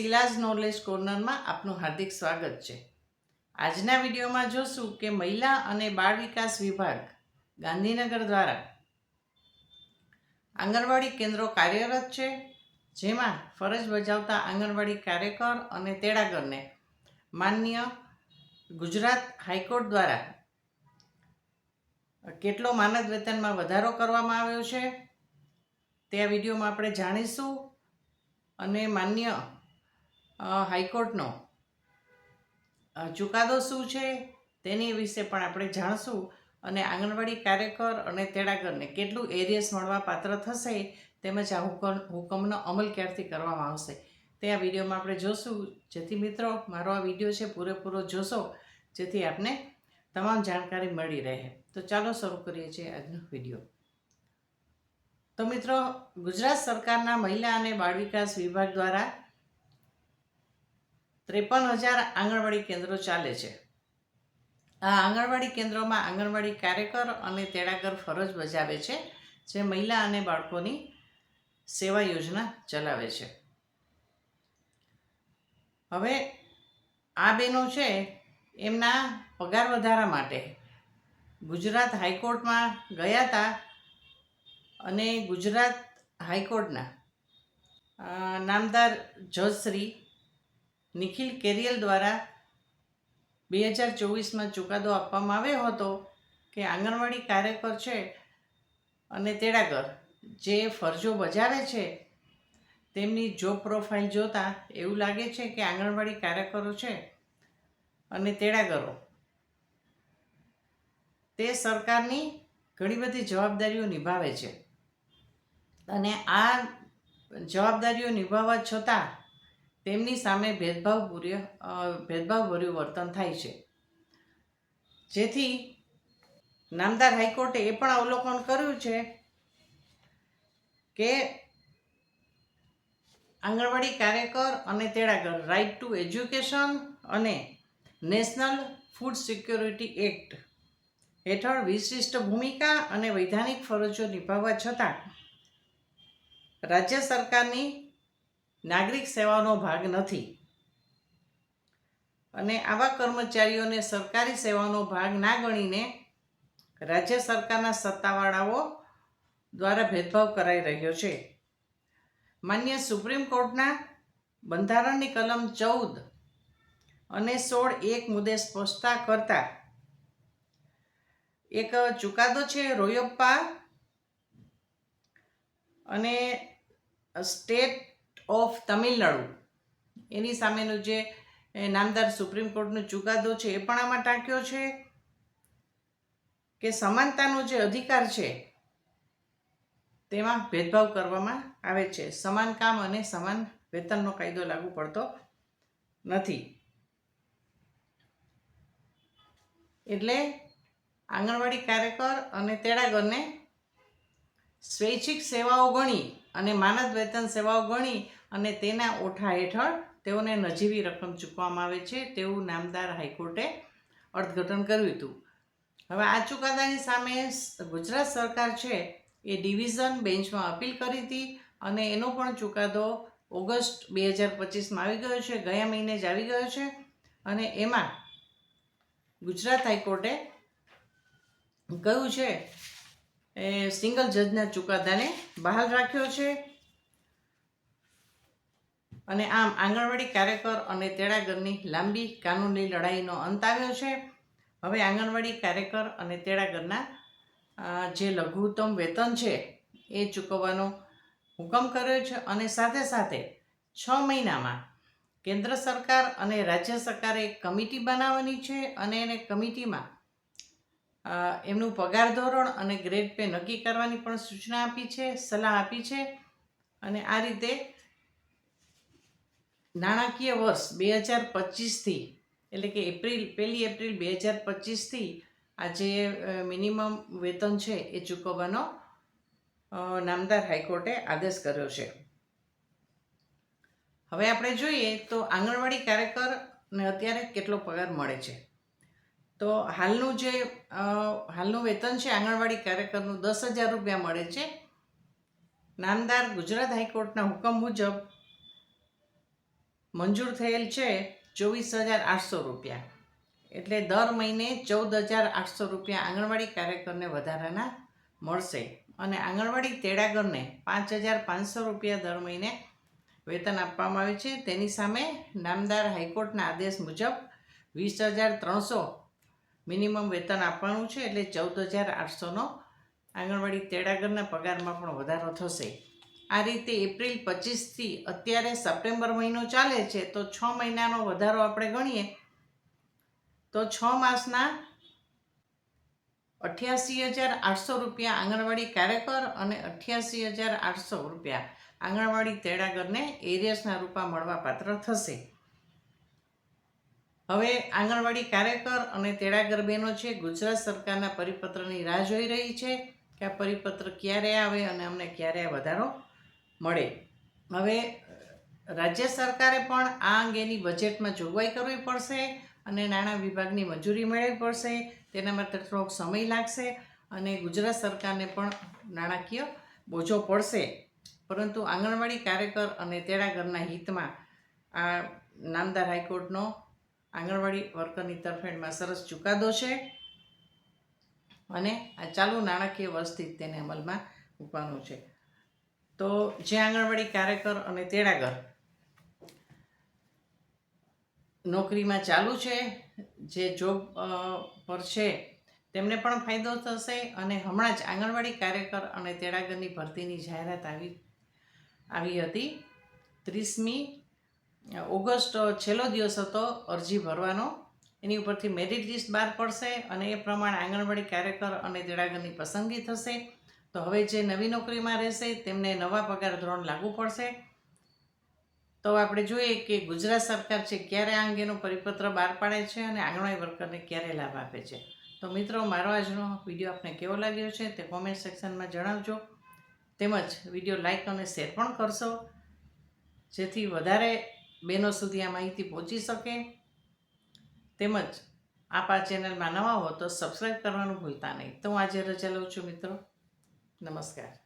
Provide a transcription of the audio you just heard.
શિલાજ knowledge કોર્નરમાં આપનું હાર્દિક સ્વાગત છે. આજના વિડીયોમાં જોશું કે મહિલા અને બાળ વિકાસ વિભાગ ગાંધીનગર દ્વારા આંગણવાડી કેન્દ્રો કાર્યરત છે, જેમાં ફરજ બજાવતા આંગણવાડી કાર્યકર અને તેડાગરને માન્ય ગુજરાત હાઈકોર્ટ દ્વારા કેટલો માનદ વેતનમાં વધારો કરવામાં આવ્યો છે, તે આ વિડીયોમાં આપણે જાણીશું. અને માન્ય હાઈકોર્ટનો. ચુકાદો શું છે તેની વિશે પણ આપણે જાણશું અને આંગણવાડી કાર્યકર અને તેડાગરને કેટલું એરિયસ મળવા પાત્ર થશે તેમજ આ હુકમ, હુકમનો અમલ ક્યારથી કરવામાં આવશે તે આ વિડીયોમાં આપણે જોશું. જેથી મિત્રો, મારો આ વીડિયો છે પૂરેપૂરો જોશો, જેથી આપને તમામ જાણકારી મળી રહે. તો ચાલો શરૂ કરીએ છીએ આજનો વીડિયો. તો મિત્રો, ગુજરાત સરકારના મહિલા અને બાળ વિકાસ વિભાગ દ્વારા ત્રેપન હજાર આંગણવાડી કેન્દ્રો ચાલે છે. આ આંગણવાડી કેન્દ્રોમાં આંગણવાડી કાર્યકર અને તેડાગર ફરજ બજાવે છે, જે મહિલા અને બાળકોની સેવા યોજના ચલાવે છે. હવે આ બહેનો છે, એમના પગાર વધારા માટે ગુજરાત હાઈકોર્ટમાં ગયા હતા અને ગુજરાત હાઈકોર્ટના નામદાર જજ શ્રી નિખિલ કેરિયલ દ્વારા બે હજાર ચોવીસમાં ચુકાદો આપવામાં આવ્યો હતો કે આંગણવાડી કાર્યકર છે અને તેડાગર જે ફરજો બજાવે છે, તેમની જોબ પ્રોફાઇલ જોતાં એવું લાગે છે કે આંગણવાડી કાર્યકરો છે અને તેડાગરો. તે સરકારની ઘણી બધી જવાબદારીઓ નિભાવે છે. અને આ જવાબદારીઓ નિભાવવા છતાં તેમની સામે ભેદભાવપૂર્ય અ, ભેદભાવભર્યું વર્તન થાય છે. જેથી નામદાર હાઈકોર્ટે એ પણ અવલોકન કર્યું છે કે આંગણવાડી કાર્યકર અને તેડાગર રાઇટ ટુ એજ્યુકેશન અને નેશનલ ફૂડ સિક્યોરિટી એક્ટ હેઠળ વિશિષ્ટ ભૂમિકા અને વૈધાનિક ફરજો નિભાવવા છતાં રાજ્ય સરકારની નાગરિક સેવાનો ભાગ નથી. અને આવા કર્મચારીઓને સરકારી સેવાનો ભાગ ના ગણીને રાજ્ય સરકારના સત્તાવાળાઓ દ્વારા ભેદભાવ કરાઈ રહ્યો છે. માન્ય સુપ્રીમ કોર્ટના બંધારણની કલમ ચૌદ અને સોળ એક મુદ્દે સ્પષ્ટતા કરતા એક ચુકાદો છે રોયપ્પા અને સ્ટેટ ઓફ તમિલનાડુ. એની સામેનું જે નામદાર સુપ્રીમ કોર્ટનો ચુકાદો છે, એ પણ આમાં ટાંક્યો છે કે સમાનતાનો જે અધિકાર છે, તેમાં ભેદભાવ કરવામાં આવે છે. સમાન કામ અને સમાન વેતનનો કાયદો લાગુ પડતો નથી. એટલે આંગણવાડી કાર્યકર અને તેડાગરને સ્વૈચ્છિક સેવાઓ ગણી અને માનદ વેતન સેવાઓ ગણી અને તેના ઓઠા હેઠળ તેઓને નજીવી રકમ ચૂકવવામાં આવે છે. તેવું નામદાર હાઈકોર્ટે અર્થઘટન કર્યું હતું. હવે આ ચુકાદાની સામે ગુજરાત સરકાર છે એ ડિવિઝન બેન્ચમાં અપીલ કરી હતી અને એનો પણ ચુકાદો ઓગસ્ટ બે હજાર પચીસમાં આવી ગયો છે. ગયા મહિને જ આવી ગયો છે અને એમાં ગુજરાત હાઈકોર્ટે કહ્યું છે એ સિંગલ જજના ચુકાદાને બહાલ રાખ્યો છે. અને આમ આંગણવાડી કાર્યકર અને તેડાગરની લાંબી કાનૂની લડાઈનો અંત આવ્યો છે. હવે આંગણવાડી કાર્યકર અને તેડાગરના જે લઘુત્તમ વેતન છે એ ચૂકવવાનો હુકમ કર્યો છે અને સાથે સાથે છ મહિનામાં કેન્દ્ર સરકાર અને રાજ્ય સરકારે કમિટી બનાવવાની છે અને એને કમિટીમાં એમનું પગાર ધોરણ અને ગ્રેડ પે નક્કી કરવાની પણ સૂચના આપી છે, સલાહ આપી છે અને આ રીતે નાણાકીય વર્ષ બે હજાર પચીસથી એટલે કે એપ્રિલ, પહેલી એપ્રિલ બે હજાર પચીસથી આ જે મિનિમમ વેતન છે એ ચૂકવવાનો નામદાર હાઈકોર્ટે આદેશ કર્યો છે. હવે આપણે જોઈએ તો આંગણવાડી કાર્યકરને અત્યારે કેટલો પગાર મળે છે. તો હાલનું જે હાલનું વેતન છે, આંગણવાડી કાર્યકરનું દસ હજાર રૂપિયા મળે છે. નામદાર ગુજરાત હાઈકોર્ટના હુકમ મુજબ મંજૂર થયેલ છે ચોવીસ હજાર આઠસો રૂપિયા. એટલે દર મહિને ચૌદ હજાર આઠસો રૂપિયા આંગણવાડી કાર્યકરને વધારાના મળશે. અને આંગણવાડી તેડાગરને પાંચ હજાર પાંચસો રૂપિયા દર મહિને વેતન આપવામાં આવે છે. તેની સામે નામદાર હાઈકોર્ટના આદેશ મુજબ વીસ હજાર ત્રણસો મિનિમમ વેતન આપવાનું છે એટલે ચૌદ હજાર આઠસોનો આંગણવાડી તેડાગરના પગારમાં પણ વધારો થશે. આ રીતે એપ્રિલ પચીસથી અત્યારે સપ્ટેમ્બર મહિનો ચાલે છે, તો છ મહિનાનો વધારો આપણે ગણીએ. તો છ માસના અઠ્યાસી હજાર આઠસો રૂપિયા આંગણવાડી કાર્યકર અને અઠ્યાસી હજાર આઠસો રૂપિયા આંગણવાડી તેડાગરને એરિયસના રૂપા મળવા પાત્ર થશે. હવે આંગણવાડી કાર્યકર અને તેડાગર બહેનો છે, ગુજરાત સરકારના પરિપત્રની રાહ જોઈ રહી છે કે આ પરિપત્ર ક્યારે આવે અને અમને ક્યારે આ વધારો મળે. હવે રાજ્ય સરકારે પણ આ અંગેની બજેટમાં જોગવાઈ કરવી પડશે અને નાણાં વિભાગની મંજૂરી મેળવવી પડશે. તેના માટે થોડોક સમય લાગશે અને ગુજરાત સરકારને પણ નાણાકીય બોજો પડશે. પરંતુ આંગણવાડી કાર્યકર અને તેડાગરના હિતમાં આ નામદાર હાઈકોર્ટનો આંગણવાડી વર્કરની તરફેણમાં સરસ ચુકાદો છે. અને આ ચાલુ નાણાકીય વર્ષથી તેને અમલમાં મૂકવાનું છે. તો જે આંગણવાડી કાર્યકર અને તેડાગર નોકરીમાં ચાલુ છે, જે જોબ પર છે, તેમને પણ ફાયદો થશે અને હમણાં જ આંગણવાડી કાર્યકર અને તેડાગરની ભરતીની જાહેરાત આવી આવી હતી. ત્રીસમી ઓગસ્ટ છેલ્લો દિવસ હતો અરજી ભરવાનો. એની ઉપરથી મેરિટ લિસ્ટ બહાર પડશે અને એ પ્રમાણે આંગણવાડી કાર્યકર અને તેડાગરની પસંદગી થશે. તો હવે જે નવી નોકરીમાં રહેશે તેમને નવા પગાર ધોરણ લાગુ પડશે. તો આપણે જોઈએ કે ગુજરાત સરકાર છે ક્યારે આ અંગેનો પરિપત્ર બહાર પાડે છે અને આંગણવાડી વર્કરને ક્યારે લાભ આપે છે. તો મિત્રો, મારો આજનો વીડિયો આપને કેવો લાગ્યો છે તે કોમેન્ટ સેક્શનમાં જણાવજો. તેમજ વીડિયો લાઇક અને શેર પણ કરશો. જેથી વધારે બહેનો સુધી આ માહિતી પહોંચી શકે. તેમજ આપ આ ચેનલમાં નવા હો તો સબસ્ક્રાઈબ કરવાનું ભૂલતા નહીં. તો હું આજે રજા લઉં છું મિત્રો. નમસ્કાર.